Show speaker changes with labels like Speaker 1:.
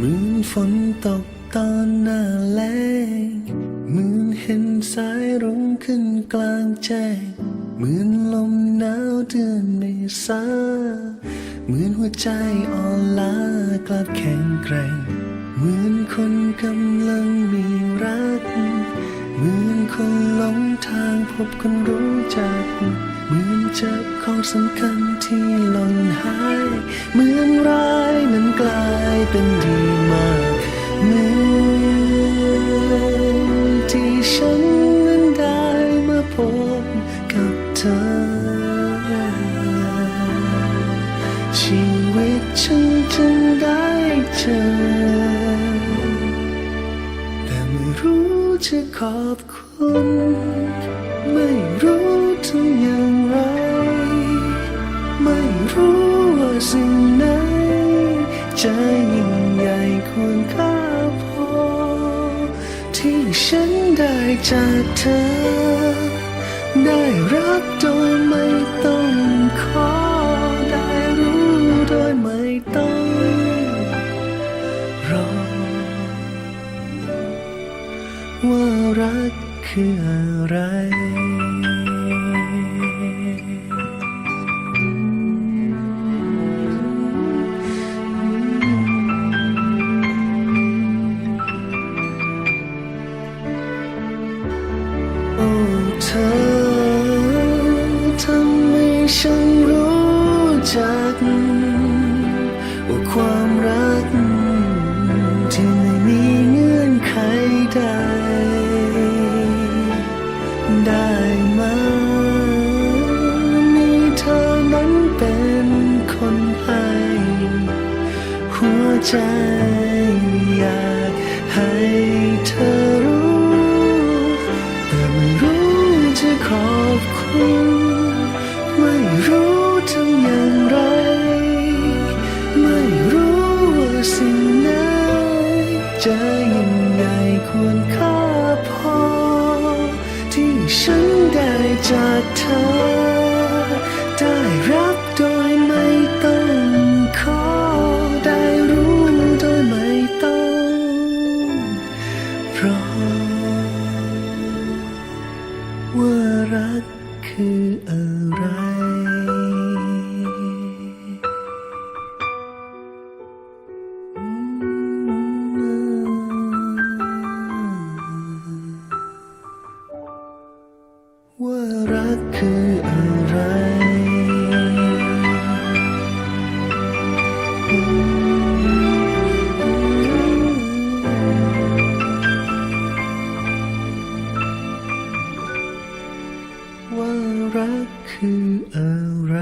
Speaker 1: เหมือนฝนตกตอนหน้าแล้งเหมือนเห็นสายรุ้งขึ้นกลางแจ้งเหมือนลมหนาวเดือนเมษาเหมือนหัวใจอ่อนล้ากลับแข็งแกร่ง เหมือนคนกำลังมีรัก เหมือนคนหลงทางพบคนรู้จัก เหมือนเจอของสำคัญที่หล่นหาย เหมือนเรา เป็นดีมากเหมือนที่ฉันนั้นได้มาพบกับเธอ ชีวิตฉันจึงได้เจอแต่ไม่รู้จะขอบคุณ ไม่รู้ทำอย่างไร ไม่รู้ว่าสิ่งไหนให จากเธอ ได้รับโดยไม่ต้องขอ ได้รู้โดยไม่ต้องรอ ว่ารักคืออะไร โอ้เธอทำให้ฉันรู้จัก ว่าความรัก ที่ไม่มีเงื่อนไขใดได้มามีเธอนั้นเป็นคนให้ หัวใจอยาก จากเธอ ได้รับโดยไม่ต้องขอ ได้รู้โดยไม่ต้องรอว่ารักคืออะไร ว่ารักคืออะไร ว่ารักคืออะไร